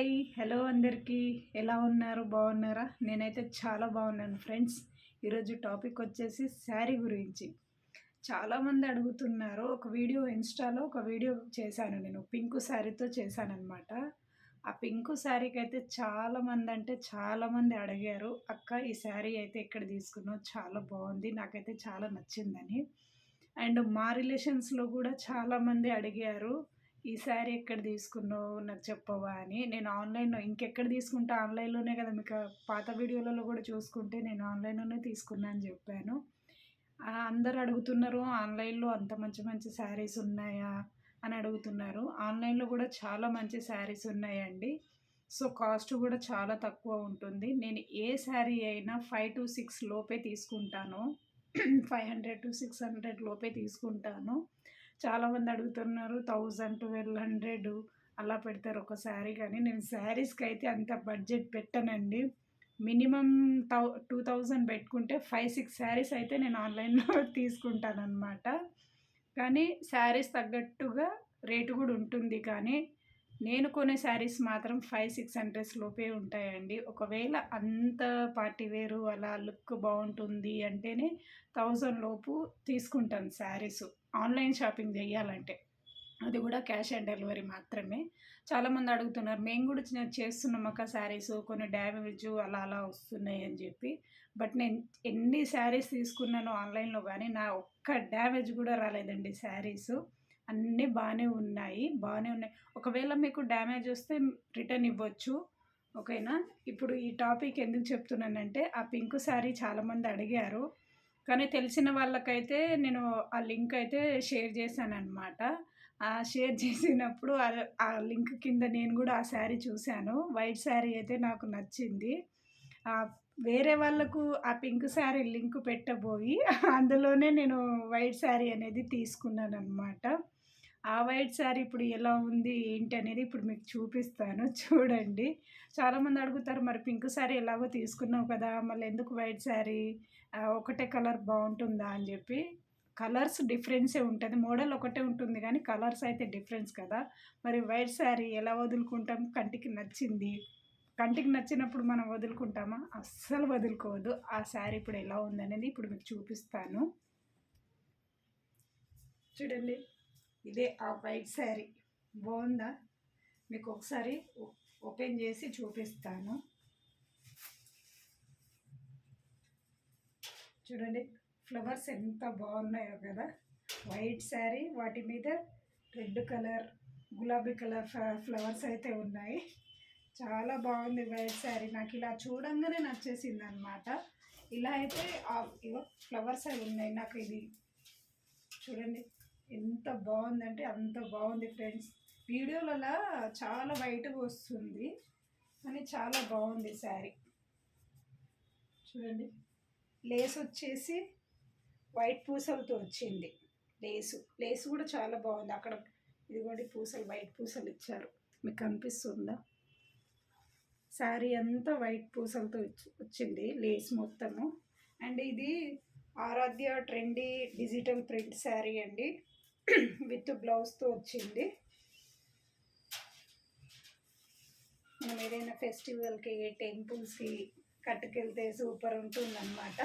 Hi hello అందరికీ. ఎలా ఉన్నారు? బాగున్నారా? నేనైతే చాలా బాగున్నాను ఫ్రెండ్స్. ఈరోజు టాపిక్ వచ్చేసి శారీ గురించి. చాలామంది అడుగుతున్నారు ఒక వీడియో ఇన్స్టాలో ఒక వీడియో చేశాను నేను పింక్ శారీతో చేశానమాట ఆ పింక్ శారీకి అయితే చాలామంది అంటే చాలామంది అడిగారు అక్క ఈ శారీ అయితే ఎక్కడ తీసుకున్నావు? చాలా బాగుంది నాకైతే చాలా నచ్చిందని. అండ్ మా రిలేషన్స్లో కూడా చాలామంది అడిగారు ఈ శారీ ఎక్కడ తీసుకున్నావు? నాకు చెప్పవా అని. నేను ఆన్లైన్లో ఇంకెక్కడ తీసుకుంటా? ఆన్లైన్లోనే కదా మీకు పాత వీడియోలలో కూడా చూసుకుంటే నేను ఆన్లైన్లోనే తీసుకున్నా అని చెప్పాను. అందరు అడుగుతున్నారు ఆన్లైన్లో అంత మంచి మంచి శారీస్ ఉన్నాయా? అని అడుగుతున్నారు. ఆన్లైన్లో కూడా చాలా మంచి శారీస్ ఉన్నాయండి. సో కాస్ట్ కూడా చాలా తక్కువ ఉంటుంది. నేను ఏ శారీ అయినా ఫైవ్ టు సిక్స్ లోపే తీసుకుంటాను. Five hundred to six hundred లోపే తీసుకుంటాను. చాలామంది అడుగుతున్నారు థౌజండ్ ట్వెల్వ్ హండ్రెడ్ అలా పెడతారు ఒక శారీ కానీ. నేను శారీస్కి అయితే అంత బడ్జెట్ పెట్టనండి. మినిమం థౌ టూ థౌజండ్ పెట్టుకుంటే ఫైవ్ సిక్స్ శారీస్ అయితే నేను ఆన్లైన్లో తీసుకుంటాను అనమాట కానీ శారీస్ తగ్గట్టుగా రేటు కూడా ఉంటుంది కానీ నేను కొనే శారీస్ మాత్రం ఫైవ్ సిక్స్ హండ్రెడ్స్ లోపే ఉంటాయండి. ఒకవేళ అంత పార్టీ వేరు అలా లుక్ బాగుంటుంది అంటేనే థౌజండ్ లోపు తీసుకుంటాను శారీస్. ఆన్లైన్ షాపింగ్ చేయాలంటే అది కూడా క్యాష్ ఆన్ డెలివరీ మాత్రమే. చాలామంది అడుగుతున్నారు మేము కూడా చే- చేస్తున్నాం అక్క శారీస్ కొన్ని డ్యామేజ్ అలా అలా వస్తున్నాయి అని చెప్పి. బట్ నేను ఎన్ని శారీస్ తీసుకున్నానో ఆన్లైన్లో కానీ నా ఒక్క డ్యామేజ్ కూడా రాలేదండి శారీసు. అన్నీ బాగానే ఉన్నాయి బాగానే ఉన్నాయి. ఒకవేళ మీకు డ్యామేజ్ వస్తే రిటర్న్ ఇవ్వచ్చు ఓకేనా? ఇప్పుడు ఈ టాపిక్ ఎందుకు చెప్తున్నానంటే ఆ పింక్ శారీ చాలామంది అడిగారు. కానీ తెలిసిన వాళ్ళకైతే నేను ఆ లింక్ అయితే షేర్ చేశాను అనమాట ఆ షేర్ చేసినప్పుడు ఆ- లింక్ కింద నేను కూడా ఆ శారీ చూశాను. వైట్ శారీ అయితే నాకు నచ్చింది. వేరే వాళ్ళకు ఆ పింక్ శారీ లింక్ పెట్టబోయి అందులోనే నేను వైట్ శారీ అనేది తీసుకున్నాను అనమాట ఆ వైట్ శారీ ఇప్పుడు ఎలా ఉంది ఏంటి అనేది ఇప్పుడు మీకు చూపిస్తాను. చూడండి. చాలామంది అడుగుతారు మరి పింక్ శారీ ఎలాగో తీసుకున్నావు కదా మళ్ళీ ఎందుకు వైట్ శారీ ఒకటే కలర్ బాగుంటుందా? అని చెప్పి. కలర్స్ డిఫరెన్సే ఉంటుంది. మోడల్ ఒకటే ఉంటుంది కానీ కలర్స్ అయితే డిఫరెన్స్ కదా. మరి వైట్ శారీ ఎలా వదులుకుంటాం? కంటికి నచ్చింది. కంటికి నచ్చినప్పుడు మనం వదులుకుంటామా? అస్సలు వదులుకోవద్దు. ఆ శారీ ఇప్పుడు ఎలా ఉందనేది ఇప్పుడు మీకు చూపిస్తాను. చూడండి. ఇదే ఆ వైట్ శారీ. బాగుందా? మీకు ఒకసారి ఓపెన్ చేసి చూపిస్తాను. చూడండి ఫ్లవర్స్ ఎంత బాగున్నాయో కదా. వైట్ శారీ వాటి మీద రెడ్ కలర్ గులాబీ కలర్ ఫ్లవర్స్ అయితే ఉన్నాయి. చాలా బాగుంది వైట్ శారీ. నాకు ఇలా చూడంగానే నచ్చేసింది అనమాట ఇలా అయితే ఫ్లవర్స్ అవి ఉన్నాయి. నాకు ఇది చూడండి ఎంత బాగుందంటే అంత బాగుంది ఫ్రెండ్స్. వీడియోలలో చాలా వైట్గా వస్తుంది. కానీ చాలా బాగుంది శారీ. చూడండి. లేస్ వచ్చేసి వైట్ పూసలతో వచ్చింది. లేసు. లేసు కూడా చాలా బాగుంది. అక్కడ ఇదిగోండి పూసలు వైట్ పూసలు ఇచ్చారు. మీకు కనిపిస్తుందా? శారీ అంతా వైట్ పూసలతో వచ్చింది లేస్ మొత్తము. అండ్ ఇది Aradhya trendy digital print sari అండి. విత్ బ్లౌజ్తో వచ్చింది. మనం ఏదైనా ఫెస్టివల్కి టెంపుల్స్కి కట్టుకెళ్తే సూపర్ ఉంటుందన్నమాట.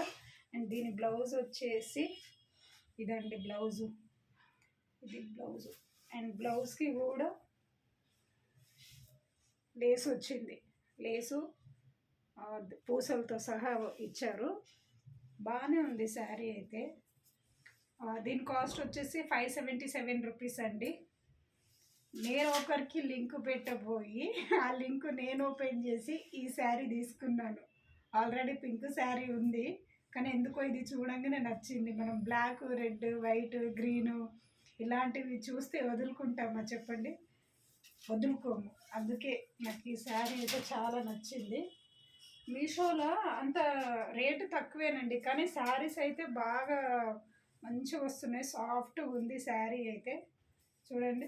అండ్ దీని బ్లౌజ్ వచ్చేసి ఇదండి బ్లౌజు. ఇది బ్లౌజు. అండ్ బ్లౌజ్కి కూడా లేస్ వచ్చింది. లేసు పూసలతో సహా ఇచ్చారు. బాగానే ఉంది శారీ అయితే. దీని కాస్ట్ వచ్చేసి ఫైవ్ సెవెంటీ సెవెన్ రూపీస్ అండి. నేను ఒకరికి లింక్ పెట్టబోయి ఆ లింక్ నేను ఓపెన్ చేసి ఈ శారీ తీసుకున్నాను. ఆల్రెడీ పింక్ శారీ ఉంది కానీ ఎందుకో ఇది చూడంగానే నచ్చింది. మనం బ్లాక్ రెడ్ వైట్ గ్రీను ఇలాంటివి చూస్తే వదులుకుంటామా చెప్పండి? వదులుకోము. అందుకే నాకు ఈ శారీ అయితే చాలా నచ్చింది. మీషోలో అంత రేటు తక్కువేనండి కానీ శారీస్ అయితే బాగా మంచిగా వస్తున్నాయి. సాఫ్ట్గా ఉంది శారీ అయితే. చూడండి.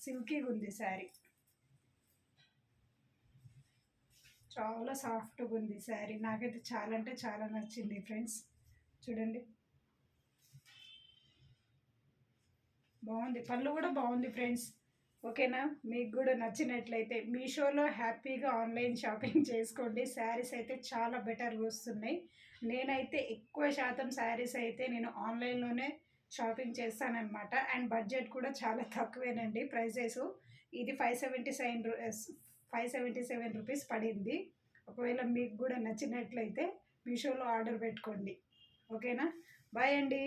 సిల్కీగా ఉంది శారీ. చాలా సాఫ్ట్గా ఉంది శారీ. నాకైతే చాలా అంటే చాలా నచ్చింది ఫ్రెండ్స్. చూడండి. బాగుంది. పళ్ళు కూడా బాగుంది ఫ్రెండ్స్. ఓకేనా? మీకు కూడా నచ్చినట్లయితే మీషోలో హ్యాపీగా ఆన్లైన్ షాపింగ్ చేసుకోండి. శారీస్ అయితే చాలా బెటర్గా వస్తున్నాయి. నేనైతే ఎక్కువ శాతం శారీస్ అయితే నేను ఆన్లైన్లోనే షాపింగ్ చేస్తానన్నమాట. అండ్ బడ్జెట్ కూడా చాలా తక్కువేనండి ప్రైజెస్. ఇది five seventy seven five seventy seven rupees పడింది. ఒకవేళ మీకు కూడా నచ్చినట్లయితే మీషోలో ఆర్డర్ పెట్టుకోండి. ఓకేనా? బాయ్ అండి.